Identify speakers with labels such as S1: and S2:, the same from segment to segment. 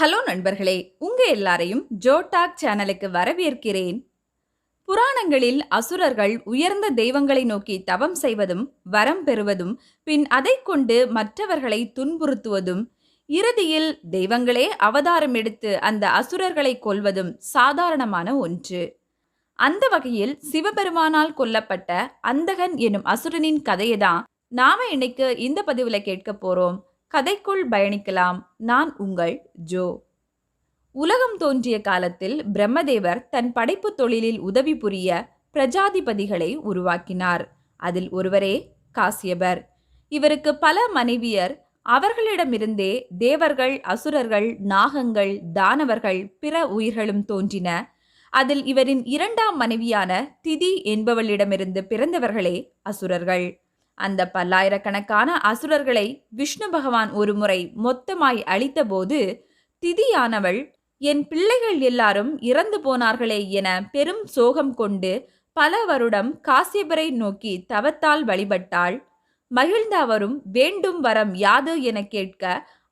S1: Hello நண்பர்களே உங்க எல்லாரையும் ஜோடாக் சேனலுக்கு வரவேற்கிறேன். புராணங்களில் அசுரர்கள் உயர்ந்த தெய்வங்களை நோக்கி தவம் செய்வதும் வரம் பெறுவதும் பின் அதைக் கொண்டு மற்றவர்களை துன்புறுத்துவதும் இறுதியில் தெய்வங்களே அவதாரம் எடுத்து அந்த அசுரர்களை கொல்வதும் சாதாரணமான ஒன்று. அந்த வகையில் சிவபெருமானால் கொல்லப்பட்ட அந்தகன் எனும் அசுரனின் கதையை தான் நாம இன்னைக்கு இந்த பதிவில் கேட்க போறோம். கதைக்குள் பயணிக்கலாம். நான் உங்கள் ஜோ. உலகம் தோன்றிய காலத்தில் பிரம்மதேவர் தன் படைப்புத் தொழிலில் உதவி புரிய பிரஜாதிபதிகளை உருவாக்கினார். அதில் ஒருவரே காசியபர். இவருக்கு பல மனைவியர். அவர்களிடமிருந்தே தேவர்கள் அசுரர்கள் நாகங்கள் தானவர்கள் பிற உயிர்களும் தோன்றின. அதில் இவரின் இரண்டாம் மனைவியான திதி என்பவளிடமிருந்து பிறந்தவர்களே அசுரர்கள். அந்த பல்லாயிரக்கணக்கான அசுரர்களை விஷ்ணு பகவான் ஒருமுறை மொத்தமாய் அழித்தபோது திதியானவள் என் பிள்ளைகள் எல்லாரும் இறந்து போனார்களே என பெரும் சோகம் கொண்டு பல வருடம் காசியபரை நோக்கி தவத்தால் வழிபட்டாள். மகிழ்ந்த அவரும் வேண்டும் வரம் யாது என கேட்க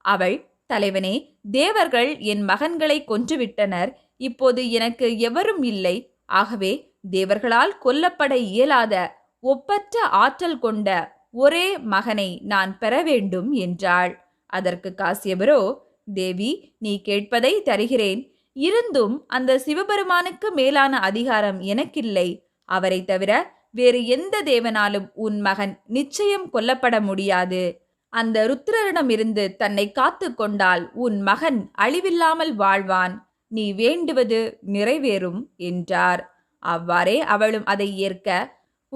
S1: அவள் தலைவனே தேவர்கள் என் மகன்களை கொன்றுவிட்டனர். இப்போது எனக்கு எவரும் இல்லை. ஆகவே தேவர்களால் கொல்லப்பட இயலாத ஒப்பற்ற ஆற்றல் கொண்ட ஒரே மகனை நான் பெற வேண்டும் என்றாள். அதற்கு காசியபரோ தேவி நீ கேட்பதை தருகிறேன். இருந்தும் அந்த சிவபெருமானுக்கு மேலான அதிகாரம் எனக்கில்லை. அவரை தவிர வேறு எந்த தேவனாலும் உன் மகன் நிச்சயம் கொல்லப்பட முடியாது. அந்த ருத்ரரிடமிருந்து தன்னை காத்து கொண்டால் உன் மகன் அழிவில்லாமல் வாழ்வான். நீ வேண்டுவது நிறைவேறும் என்றார். அவ்வாறே அவளும் அதை ஏற்க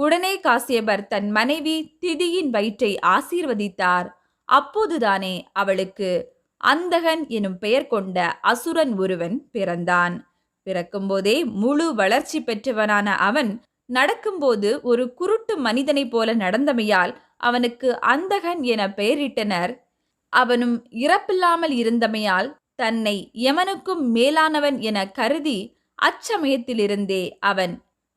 S1: உடனே காசியபர் தன் மனைவி திதியின் வயிற்றை ஆசீர்வதித்தார். அப்போதுதானே அவளுக்கு அந்தகன் எனும் பெயர் கொண்ட அசுரன் ஒருவன் பிறந்தான். பிறக்கும்போதே முழு வளர்ச்சி பெற்றவனான அவன் நடக்கும்போது ஒரு குருட்டு மனிதனைப் போல நடந்தமையால் அவனுக்கு அந்தகன் என பெயரிட்டனர். அவனும் இறப்பில்லாமல் இருந்தமையால் தன்னை எவனுக்கும் மேலானவன் என கருதி அச்சமயத்திலிருந்தே அவன்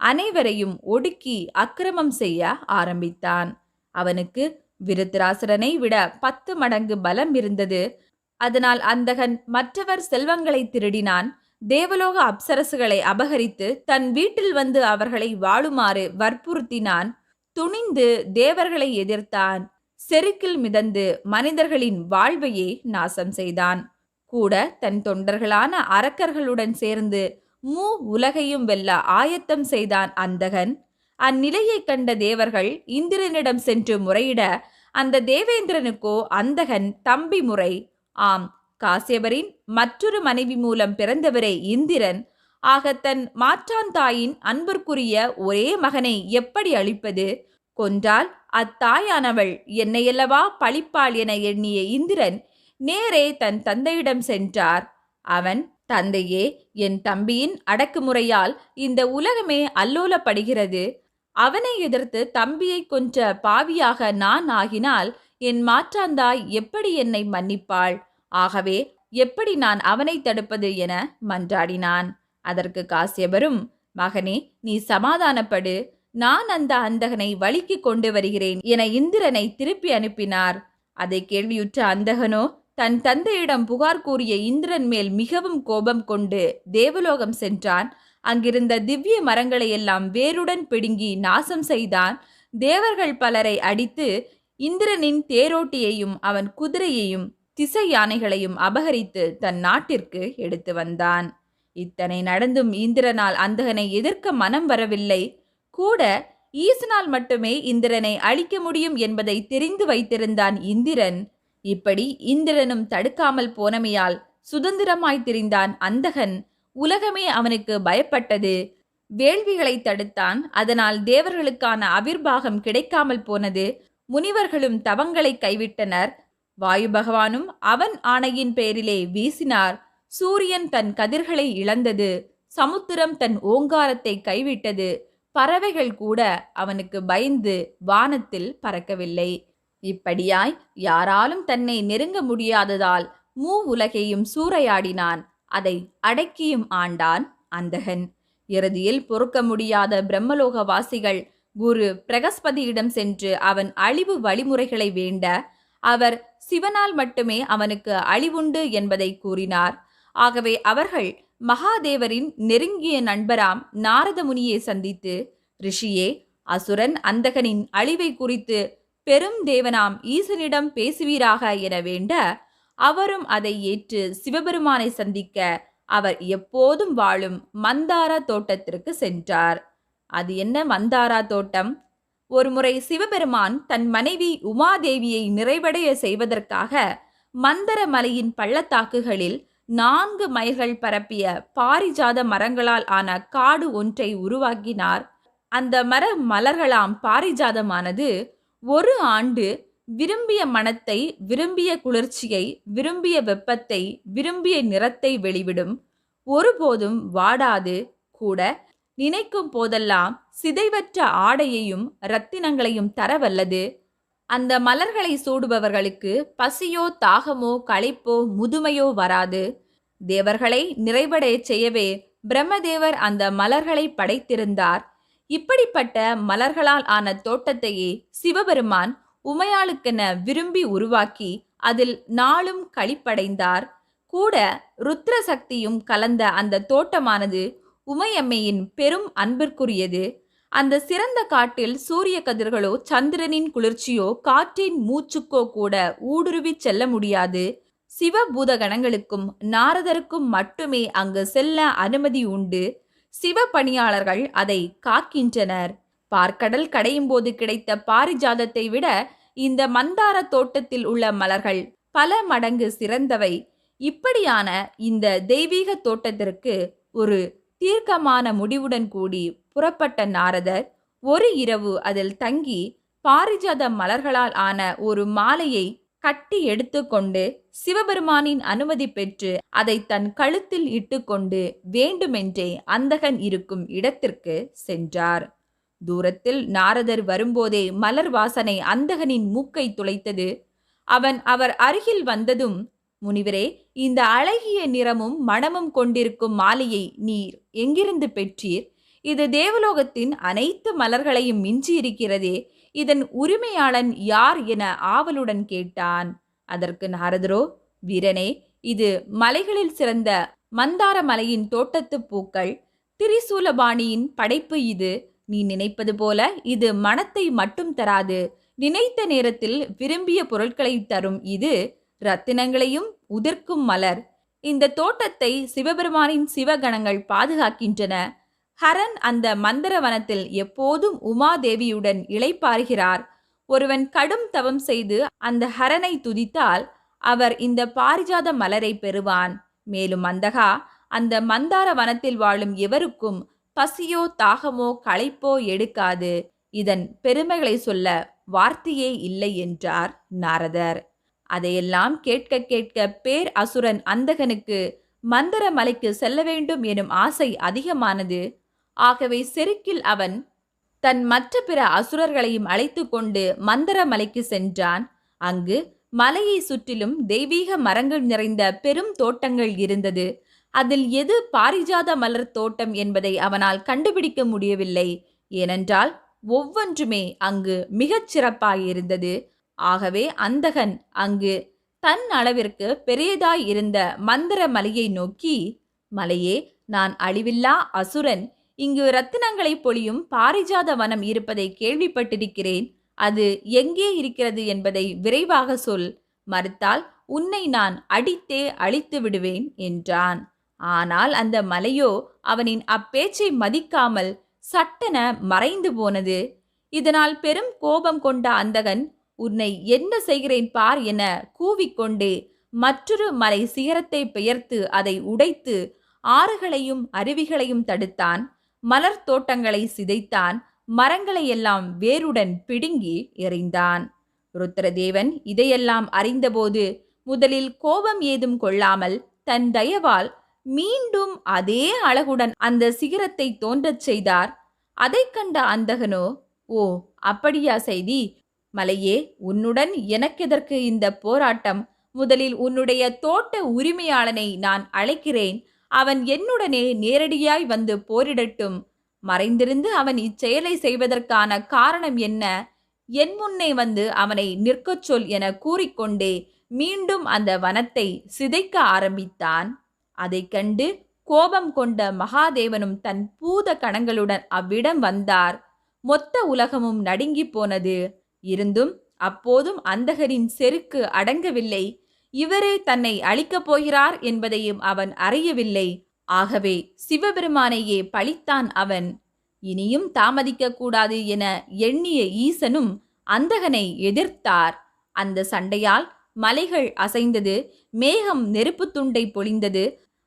S1: அனைவரையும் ஒடுக்கி அக்கிரமம் செய்ய ஆரம்பித்தான். அவனுக்கு விருத்தராசுரனை விட பத்து மடங்கு பலம் இருந்தது. அதனால் அந்தகன் மற்றவர் செல்வங்களை திருடினான். தேவலோக அப்சரசுகளை அபகரித்து தன் வீட்டில் வந்து அவர்களை வாழுமாறு வற்புறுத்தினான். துணிந்து தேவர்களை எதிர்த்தான். செருக்கில் மிதந்து மனிதர்களின் வாழ்வையே நாசம் செய்தான். கூட தன் தொண்டர்களான அரக்கர்களுடன் சேர்ந்து மூ உலகையும் வெல்ல ஆயத்தம் செய்தான் அந்தகன். அந்நிலையை கண்ட தேவர்கள் இந்திரனிடம் சென்று முறையிட அந்த தேவேந்திரனுக்கோ அந்தகன் தம்பி முறை. ஆம் காசியவரின் மற்றொரு மனைவி மூலம் பிறந்தவரே இந்திரன். ஆக தன் மாற்றான் தாயின் அன்பிற்குரிய ஒரே மகனை எப்படி அழிப்பது? கொன்றால் அத்தாயானவள் என்னையல்லவா பழிப்பாள் என எண்ணிய இந்திரன் நேரே தன் தந்தையிடம் சென்றார். அவன் தந்தையே என் தம்பியின் அடக்குமுறையால் இந்த உலகமே அல்லோலப்படுகிறது. அவனை எதிர்த்து தம்பியை கொன்ற பாவியாக நான் ஆகினால் என் மாற்றாந்தாய் எப்படி என்னை மன்னிப்பாள்? ஆகவே எப்படி நான் அவனை தடுப்பது என மன்றாடினான். அதற்கு காசியபரும் மகனே நீ சமாதானப்படு. நான் அந்த அந்தகனை வழிக்கு கொண்டு வருகிறேன் என இந்திரனை திருப்பி அனுப்பினார். அதை கேள்வியுற்ற அந்தகனோ தன் தந்தையிடம் புகார் கூறிய இந்திரன் மேல் மிகவும் கோபம் கொண்டு தேவலோகம் சென்றான். அங்கிருந்த திவ்ய மரங்களை எல்லாம் வேருடன் பிடுங்கி நாசம் செய்தான். தேவர்கள் பலரை அடித்து இந்திரனின் தேரோட்டியையும் அவன் குதிரையையும் திசை யானைகளையும் அபகரித்து தன் நாட்டிற்கு எடுத்து வந்தான். இத்தனை நடந்தும் இந்திரனால் அந்தகனை எதிர்க்க மனம் வரவில்லை. கூட ஈசனால் மட்டுமே இந்திரனை அழிக்க முடியும் என்பதை தெரிந்து வைத்திருந்தான் இந்திரன். இப்படி இந்திரனும் தடுக்காமல் போனமையால் சுதந்திரமாய் திரிந்தான் அந்தகன். உலகமே அவனுக்கு பயப்பட்டது. வேள்விகளை தடுத்தான். அதனால் தேவர்களுக்கான அவிர்வாகம் கிடைக்காமல் போனது. முனிவர்களும் தவங்களை கைவிட்டனர். வாயு பகவானும் அவன் ஆணையின் பேரிலே வீசினார். சூரியன் தன் கதிர்களை இழந்தது. சமுத்திரம் தன் ஓங்காரத்தை கைவிட்டது. பறவைகள் கூட அவனுக்கு பயந்து வானத்தில் பறக்கவில்லை. இப்படியாய் யாராலும் தன்னை நெருங்க முடியாததால் மூ உலகையும் சூறையாடினான். அதை அடக்கியும் ஆண்டான் அந்தகன். இறுதியில் பொறுக்க முடியாத பிரம்மலோக வாசிகள் குரு பிரகஸ்பதியிடம் சென்று அவன் அழிவு வழிமுறைகளை வேண்ட அவர் சிவனால் மட்டுமே அவனுக்கு அழிவுண்டு என்பதை கூறினார். ஆகவே அவர்கள் மகாதேவரின் நெருங்கிய நண்பராம் நாரத முனியை சந்தித்து ரிஷியே அசுரன் அந்தகனின் அழிவை குறித்து பெரும் தேவனாம் ஈசனிடம் பேசுவீராக என வேண்ட அவரும் அதை ஏற்று சிவபெருமானை சந்திக்க அவர் எப்போதும் வாழும் மந்தாரா தோட்டத்திற்கு சென்றார். அது என்ன மந்தாரா தோட்டம்? ஒருமுறை சிவபெருமான் தன் மனைவி உமாதேவியை நிறைவடைய செய்வதற்காக மந்தர மலையின் பள்ளத்தாக்குகளில் நான்கு மைல்கள் பரப்பிய பாரிஜாத மரங்களால் ஆன காடு ஒன்றை உருவாக்கினார். அந்த மர மலர்களாம் பாரிஜாதமானது ஒரு ஆண்டு விரும்பிய மனத்தை விரும்பிய குளிர்ச்சியை விரும்பிய வெப்பத்தை விரும்பிய நிறத்தை வெளிவிடும். ஒருபோதும் வாடாது கூட. நினைக்கும் போதெல்லாம் சிதைவற்ற ஆடையையும் இரத்தினங்களையும் தரவல்லது அந்த மலர்களை சூடுபவர்களுக்கு பசியோ தாகமோ களைப்போ முதுமையோ வராது. தேவர்களை நிறைவடைய செய்யவே பிரம்மதேவர் அந்த மலர்களை படைத்திருந்தார். இப்படிப்பட்ட மலர்களால் ஆன தோட்டத்தையே சிவபெருமான் உமையாளுக்கென விரும்பி உருவாக்கி அதில் நாளும் களிப்படைந்தார். கூட ருத்ர சக்தியும் கலந்த அந்த தோட்டமானது உமையம்மையின் பெரும் அன்பிற்குரியது. அந்த சிறந்த காட்டில் சூரிய கதிர்களோ சந்திரனின் குளிர்ச்சியோ காற்றின் மூச்சுக்கோ கூட ஊடுருவிச் செல்ல முடியாது. சிவபூத கணங்களுக்கும் நாரதருக்கும் மட்டுமே அங்கு செல்ல அனுமதி உண்டு. சிவ பணியாளர்கள் அதை காக்கின்றனர். பார்க்கடல் கடையும் போது கிடைத்த பாரிஜாதத்தை விட இந்த மந்தார தோட்டத்தில் உள்ள மலர்கள் பல மடங்கு சிறந்தவை. இப்படியான இந்த தெய்வீக தோட்டத்திற்கு ஒரு தீர்க்கமான முடிவுடன் கூடி புறப்பட்ட நாரதர் ஒரு இரவு அதில் தங்கி பாரிஜாத மலர்களால் ஆன ஒரு மாலையை கட்டி எடுத்துக்கொண்டு சிவபெருமானின் அனுமதி பெற்று அதை தன் கழுத்தில் இட்டுக்கொண்டு வேண்டுமென்றே அந்தகன் இருக்கும் இடத்திற்கு சென்றார். தூரத்தில் நாரதர் வரும்போதே மலர் வாசனை அந்தகனின் மூக்கை துளைத்தது. அவன் அவர் அருகில் வந்ததும் முனிவரே இந்த அழகிய நிறமும் மணமும் கொண்டிருக்கும் மாலையை நீர் எங்கிருந்து பெற்றீர்? இது தேவலோகத்தின் அனைத்து மலர்களையும் மிஞ்சி இருக்கிறதே இதன் உரிமையாளன் யார் என ஆவலுடன் கேட்டான். அதற்கு நாரதரோ வீரனே இது மலைகளில் சிறந்த மந்தார மலையின் தோட்டத்து பூக்கள். திரிசூலபாணியின் படைப்பு இது. நீ நினைப்பது போல இது மனத்தை மட்டும் தராது. நினைத்த நேரத்தில் விரும்பிய பொருட்களை தரும் இது. ரத்தினங்களையும் உதிர்க்கும் மலர். இந்த தோட்டத்தை சிவபெருமானின் சிவகணங்கள் பாதுகாக்கின்றன. ஹரன் அந்த மந்திர வனத்தில் எப்போதும் உமாதேவியுடன் இளைப்பாறுகிறார். ஒருவன் கடும் தவம் செய்து அந்த ஹரனை துதித்தால் அவர் இந்த பாரிஜாத மலரை பெறுவான். மேலும் அந்தகா அந்த மந்தார வனத்தில் வாழும் எவருக்கும் பசியோ தாகமோ களைப்போ எடுக்காது. இதன் பெருமைகளை சொல்ல வார்த்தையே இல்லை என்றார் நாரதர். அதையெல்லாம் கேட்க கேட்க பேர் அசுரன் அந்தகனுக்கு மந்தர மலைக்கு செல்ல வேண்டும் எனும் ஆசை அதிகமானது. ஆகவே செருக்கில் அவன் தன் மற்ற பிற அசுரர்களையும் அழைத்து கொண்டு மந்தர மலைக்கு சென்றான். அங்கு மலையை சுற்றிலும் தெய்வீக மரங்கள் நிறைந்த பெரும் தோட்டங்கள் இருந்தது. அதில் எது பாரிஜாத மலர் தோட்டம் என்பதை அவனால் கண்டுபிடிக்க முடியவில்லை. ஏனென்றால் ஒவ்வொன்றுமே அங்கு மிகச் சிறப்பாயிருந்தது. ஆகவே அந்தகன் அங்கு தன் அளவிற்கு பெரியதாய் இருந்த மந்திர மலையை நோக்கி மலையே நான் அழிவில்லா அசுரன் இங்கு ரத்தினங்களை பொழியும் பாரிஜாத வனம் இருப்பதை கேள்விப்பட்டிருக்கிறேன். அது எங்கே இருக்கிறது என்பதை விரைவாக சொல். மறுத்தால் உன்னை நான் அடித்தே அழித்து விடுவேன் என்றான். ஆனால் அந்த மலையோ அவனின் அப்பேச்சை மதிக்காமல் சட்டென மறைந்து போனது. இதனால் பெரும் கோபம் கொண்ட அந்தகன் உன்னை என்ன செய்கிறேன் பார் என கூவிக்கொண்டே மற்றொரு மலை சிகரத்தை பெயர்த்து அதை உடைத்து ஆறுகளையும் அருவிகளையும் தடுத்தான். மலர் தோட்டங்களை சிதைத்தான் மரங்களை எல்லாம் வேருடன் பிடுங்கி எறிந்தான். ருத்ரதேவன் இதையெல்லாம் அறிந்தபோது முதலில் கோபம் ஏதும் கொள்ளாமல் தன் தயவால் மீண்டும் அதே அழகுடன் அந்த சிகரத்தை தோன்றச் செய்தார். அதைக் கண்ட அந்தகனோ ஓ அப்படியா செய்தி? மலையே உன்னுடன் எனக்கெதற்கு இந்த போராட்டம்? முதலில் உன்னுடைய தோட்ட உரிமையாளனை நான் அழைக்கிறேன். அவன் என்னுடனே நேரடியாய் வந்து போரிடட்டும். மறைந்திருந்து அவன் இச்செயலை செய்வதற்கான காரணம் என்ன? என் முன்னே வந்து அவனை நிற்கச் சொல் என கூறிக்கொண்டே மீண்டும் அந்த வனத்தை சிதைக்க ஆரம்பித்தான். அதைக் கண்டு கோபம் கொண்ட மகாதேவனும் தன் பூத கணங்களுடன் அவ்விடம் வந்தார். மொத்த உலகமும் நடுங்கிப் போனது. இருந்தும் அப்போதும் அந்தகரின் செருக்கு அடங்கவில்லை. இவரே தன்னை அழிக்கப் போகிறார் என்பதையும் அவன் அறியவில்லை. ஆகவே சிவபெருமானையே பழித்தான் அவன். இனியும் தாமதிக்க கூடாது என எண்ணிய ஈசனும் அந்தகனை எதிர்த்தார். அந்த சண்டையால் மலைகள் அசைந்தது மேகம் நெருப்பு துண்டை பொழிந்தது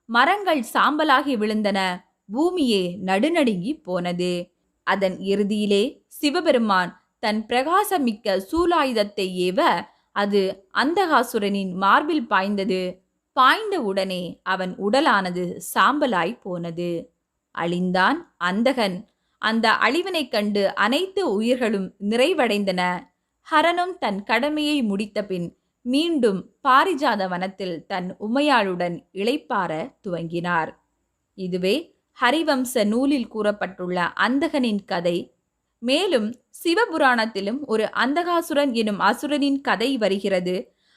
S1: மரங்கள் சாம்பலாகி விழுந்தன பூமியே நடுநடுங்கி போனது. அதன் இறுதியிலே சிவபெருமான் தன் பிரகாசமிக்க சூலாயுதத்தை ஏவ அது அந்தகாசுரனின் மார்பில் பாய்ந்தது. பாய்ந்த உடனே அவன் உடலானது சாம்பலாய் போனது. அழிந்தான் அந்தகன். அந்த அழிவினைக் கண்டு அனைத்து உயிர்களும் நிறைவடைந்தன. ஹரனும் தன் கடமையை முடித்தபின் மீண்டும் பாரிஜாத வனத்தில் தன் உமையாளுடன் இளைப்பார துவங்கினார். இதுவே ஹரிவம்ச நூலில் கூறப்பட்டுள்ள அந்தகனின் கதை மேலும் சிவபுராணத்திலும் ஒரு அந்தகாசுரன் எனும் அசுரனின் கதை வருகிறது.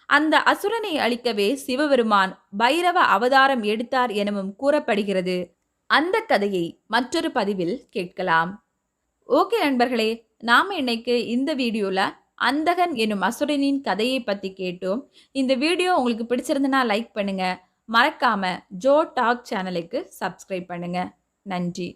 S1: அந்த அசுரனை அழிக்கவே சிவபெருமான் பைரவ அவதாரம் எடுத்தார் எனவும் கூறப்படுகிறது. அந்த கதையை மற்றொரு பதிவில் கேட்கலாம். ஓகே நண்பர்களே நாம் இன்னைக்கு இந்த வீடியோவில் அந்தகன் எனும் அசுரனின் கதையை பற்றி கேட்டோம். இந்த வீடியோ உங்களுக்கு பிடிச்சிருந்தனா லைக் பண்ணுங்கள் மறக்காமல் ஜோ டாக் சேனலுக்கு சப்ஸ்கிரைப் பண்ணுங்கள் நன்றி.